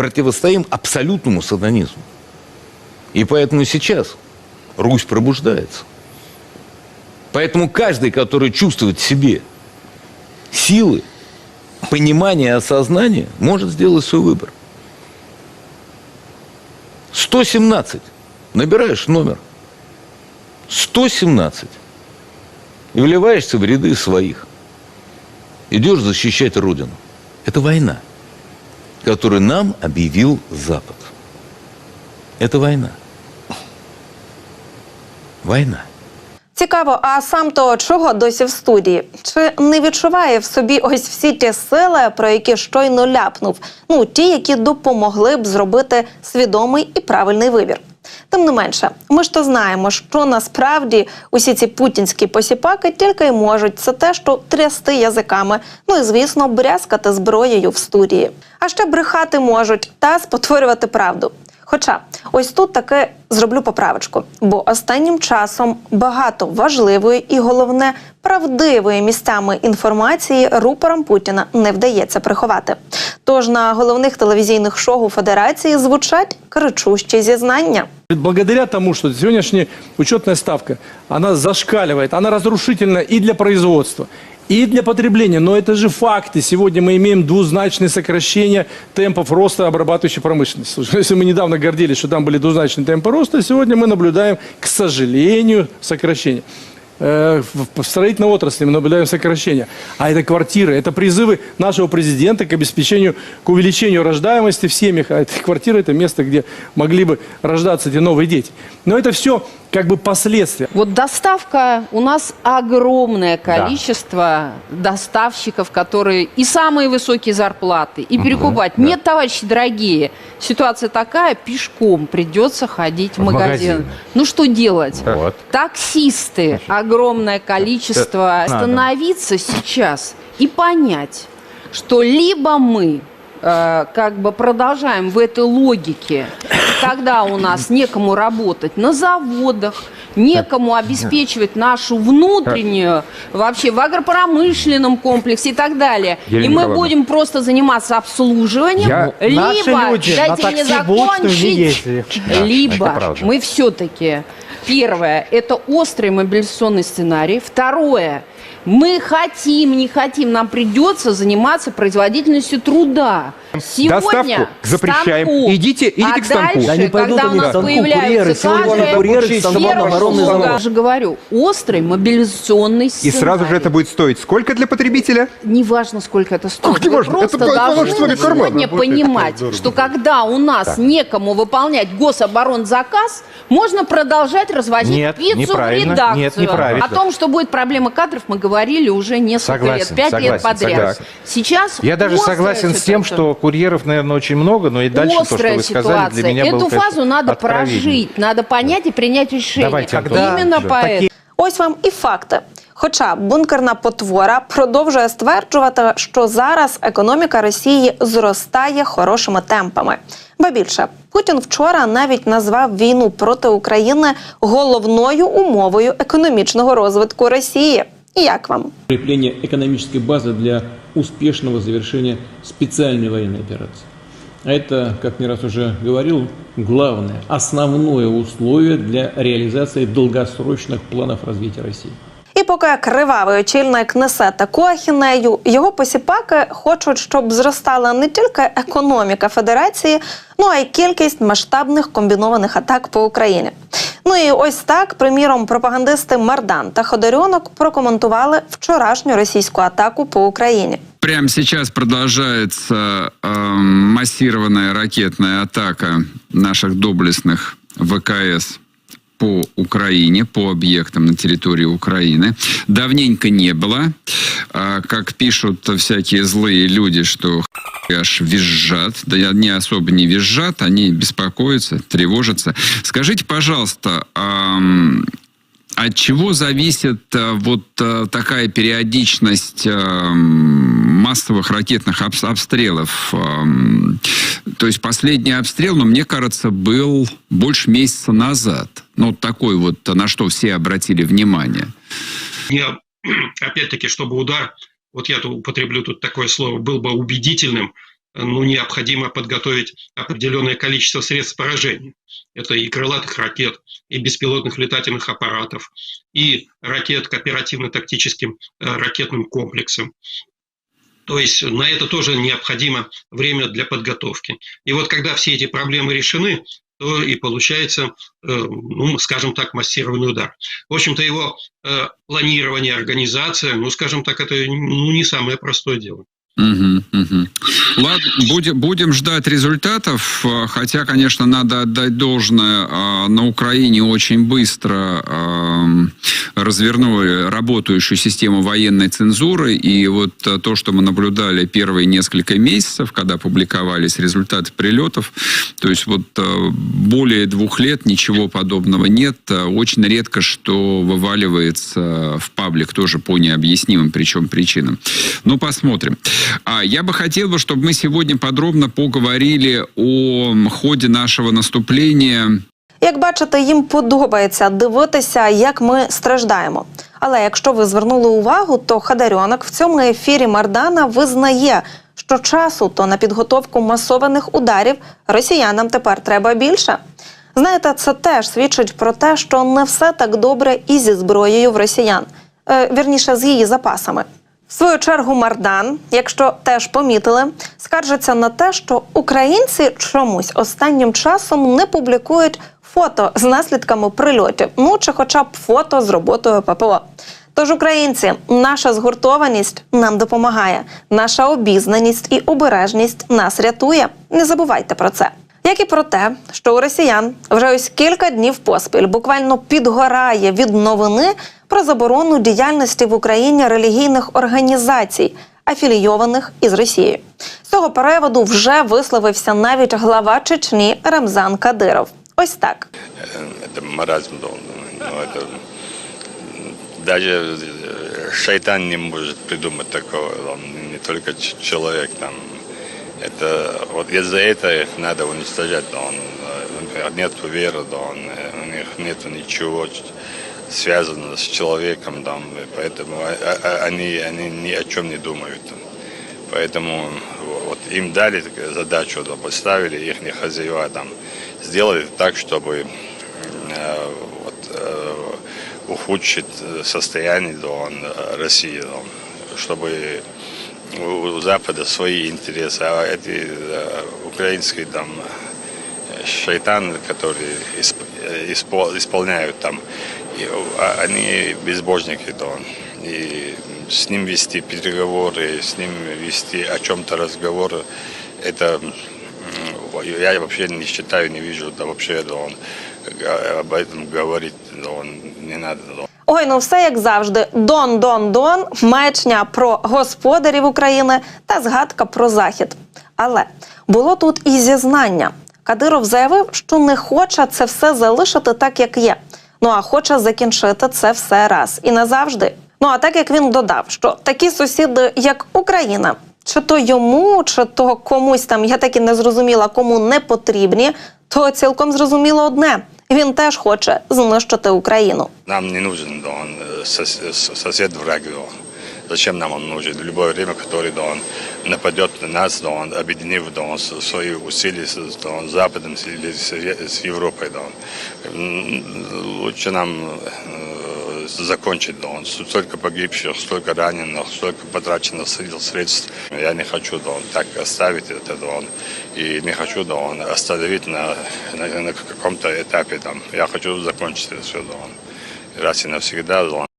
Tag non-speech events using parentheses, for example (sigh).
противостоим абсолютному сатанизму. И поэтому сейчас Русь пробуждается. Поэтому каждый, который чувствует в себе силы, понимание, осознание, может сделать свой выбор. 117. Набираешь номер. 117. И вливаешься в ряды своих. Идешь защищать Родину. Это война, которую нам объявил Запад. Это война. Война. Цікаво, а сам то чого досі в студії? Чи не відчуває в собі ось всі ті сили, про які щойно ляпнув? Ну, ті, які допомогли б зробити свідомий і правильний вибір. Тим не менше, ми ж то знаємо, що насправді усі ці путінські посіпаки тільки й можуть це те, що трясти язиками, ну і звісно, брязкати зброєю в студії. А ще брехати можуть та спотворювати правду. Хоча ось тут таки зроблю поправочку, бо останнім часом багато важливої і головне правдивої місцями інформації рупорам Путіна не вдається приховати. Тож на головних телевізійних шоу Федерації звучать кричущі зізнання. Благодаря тому, что сегодняшняя учетная ставка, она зашкаливает, она разрушительна и для производства, и для потребления. Но это же факты. Сегодня мы имеем двузначное сокращение темпов роста обрабатывающей промышленности. Слушай, Если мы недавно гордились, что там были двузначные темпы роста, сегодня мы наблюдаем, к сожалению, сокращение. Э, В строительной отрасли мы наблюдаем сокращение. А это квартиры, это призывы нашего президента к обеспечению, к увеличению рождаемости в семьях. А это квартира – это место, где могли бы рождаться эти новые дети. Но это все как бы последствия. Вот доставка, у нас огромное количество доставщиков, которые и самые высокие зарплаты, и перекупать. Нет, товарищи дорогие, ситуация такая, пешком придется ходить в, В магазин. магазин. Ну что делать? Вот. Таксисты, огромное количество. надо. Остановиться сейчас и понять, что либо мы э, как бы продолжаем в этой логике, когда у нас некому работать на заводах, некому обеспечивать нашу внутреннюю, вообще в агропромышленном комплексе и так далее. Елена и мы Николаевна. будем просто заниматься обслуживанием, Я- либо, люди дайте мне закончить. Да, либо мы все-таки, первое, это острый мобилизационный сценарий, второе, мы хотим, не хотим, нам придется заниматься производительностью труда. Сегодня Доставку запрещаем. станку, Идите- идите а к станку. дальше, Да не пойдут когда у нас станку, появляются курьеры, кадры, курьеры к станку, первое, оборонный что завод. я же говорю, острый мобилизационный И сценарий. сразу же это будет стоить сколько для потребителя? Неважно, сколько это стоит. Как не Вы важно? просто Это должны сегодня понимать, что когда у нас некому выполнять гособоронзаказ, можно продолжать развозить Нет, пиццу в редакцию. Нет, неправильно. О том, что будет проблема кадров, мы говорили уже несколько Согласен, лет, пять лет согласен, подряд. согласен. Сейчас Я даже острая согласен с тем, ситуация. что курьеров, наверное, очень много, но и дальше то, что Острая вы сказали, для ситуация. меня было Эту фазу надо откровением. прожить, надо понять и принять решение. Давайте, Антон. Именно Да. поэтому. Ось вам і факти. Хоча бункерна потвора продовжує стверджувати, що зараз економіка Росії зростає хорошими темпами. Ба більше Путін вчора навіть назвав війну проти України головною умовою економічного розвитку Росії. І як вам? укрепление экономической базы для успешного завершения специальной военной операции. А это, как не раз уже говорил, главное, основное условие для реализации долгосрочных планов развития России. І поки кривавий очільник несе таку ахінею, його посіпаки хочуть, щоб зростала не тільки економіка Федерації, ну а й кількість масштабних комбінованих атак по Україні. Ну і ось так, приміром, пропагандисти Мардан та Ходорьонок прокоментували вчорашню російську атаку по Україні. Прямо сейчас продолжается э, массированная ракетная атака наших доблестных ВКС по Украине, по объектам на территории Украины. Давненько не было. А, как пишут всякие злые люди, что аж визжат. Да и они особо не визжат, они беспокоятся, тревожатся. Скажите, пожалуйста, ам, от чего зависит э, вот э, такая периодичность э, массовых ракетных обс- обстрелов? Эм, То есть последний обстрел, ну, мне кажется, был больше месяца назад. Ну, такой вот, на что все обратили внимание. Я, (clears throat) опять-таки, чтобы удар, вот я употреблю тут такое слово, был бы убедительным, ну, необходимо подготовить определенное количество средств поражения. Это и крылатых ракет, и беспилотных летательных аппаратов, и ракет к оперативно-тактическим э, ракетным комплексам. То есть на это тоже необходимо время для подготовки. И вот когда все эти проблемы решены, то и получается, э, ну, скажем так, массированный удар. В общем-то, его э, планирование, организация, ну, скажем так, это ну, не самое простое дело. Мгм, мгм. Ладно, будем, будем ждать результатов, э, хотя, конечно, надо отдать должное, на Украине очень быстро эм, развернули работающую систему военной цензуры, и вот э, то, что мы наблюдали первые несколько месяцев, когда публиковались результаты прилетов, то есть вот э, более двух лет ничего подобного нет, Э, очень редко что вываливается в паблик, тоже по необъяснимым причем причинам. Ну, посмотрим. А я бы хотел бы, чтобы мы сегодня подробно поговорили о ходе нашего наступления Як бачите, їм подобається дивитися, як ми страждаємо. Але якщо ви звернули увагу, то Хадарьонок в цьому ефірі Мардана визнає, що часу то на підготовку масованих ударів росіянам тепер треба більше. Знаєте, це теж свідчить про те, що не все так добре і зі зброєю в росіян, е, вірніше з її запасами. В свою чергу Мардан, якщо теж помітили, скаржиться на те, що українці чомусь останнім часом не публікують фото з наслідками прильотів, ну чи хоча б фото з роботою ППО. Тож, українці, наша згуртованість нам допомагає, наша обізнаність і обережність нас рятує. Не забувайте про це. Як і про те, що у росіян вже ось кілька днів поспіль буквально підгорає від новини про заборону діяльності в Україні релігійних організацій, афілійованих із Росією. З цього переводу вже висловився навіть глава Чечні Рамзан Кадиров. Ось так. это маразм должен. Но это даже э, шайтан не может придумать такого. Он не только человек там. Это вот из-за этого их надо уничтожать. Да, он, э, нет веры, да, он, э, у них нет ничего связанного с человеком, там, и поэтому а- а- они, они ни о чем не думают. там. Поэтому вот им дали задачу, да, поставили их хозяева там, сделали так, чтобы э, вот, э, ухудшить состояние э, России, чтобы у, Запада свои интересы, а эти украинские там шайтаны, которые исп- испол- исполняют там, а, они безбожники, да, и с ним вести переговоры, с ним вести о чем-то разговоры, это я вообще не считаю, не вижу, да вообще да, он, об этом говорить да, он, не надо. Да. Ой, ну все як завжди. Дон, дон, дон, маячня про господарів України та згадка про захід. Але було тут і зізнання. Кадиров заявив, що не хоче це все залишити так, як є. Ну а хоче закінчити це все раз і назавжди. Ну а так як він додав, що такі сусіди, як Україна, чи то йому, чи то комусь там, я так і не зрозуміла, кому не потрібні, то цілком зрозуміло одне: він теж хоче знищити Україну. Нам не нужен да, он, э, сос- с- сосед враг. Да, он. Зачем нам он нужен? В любое время, который да, он нападет на нас, да, он, объединив да, он, с- свои усилия с, да, он, с Западом с- или с, с Европой. Да, он. М, Лучше нам э, закончить. Да, он. Столько погибших, столько раненых, столько потрачено средств. Я не хочу да, он, так оставить это. Да, он. И не хочу да, он, остановить на, на, на каком-то этапе. Там. Я хочу закончить это все. Да, он. Раз и навсегда. Да.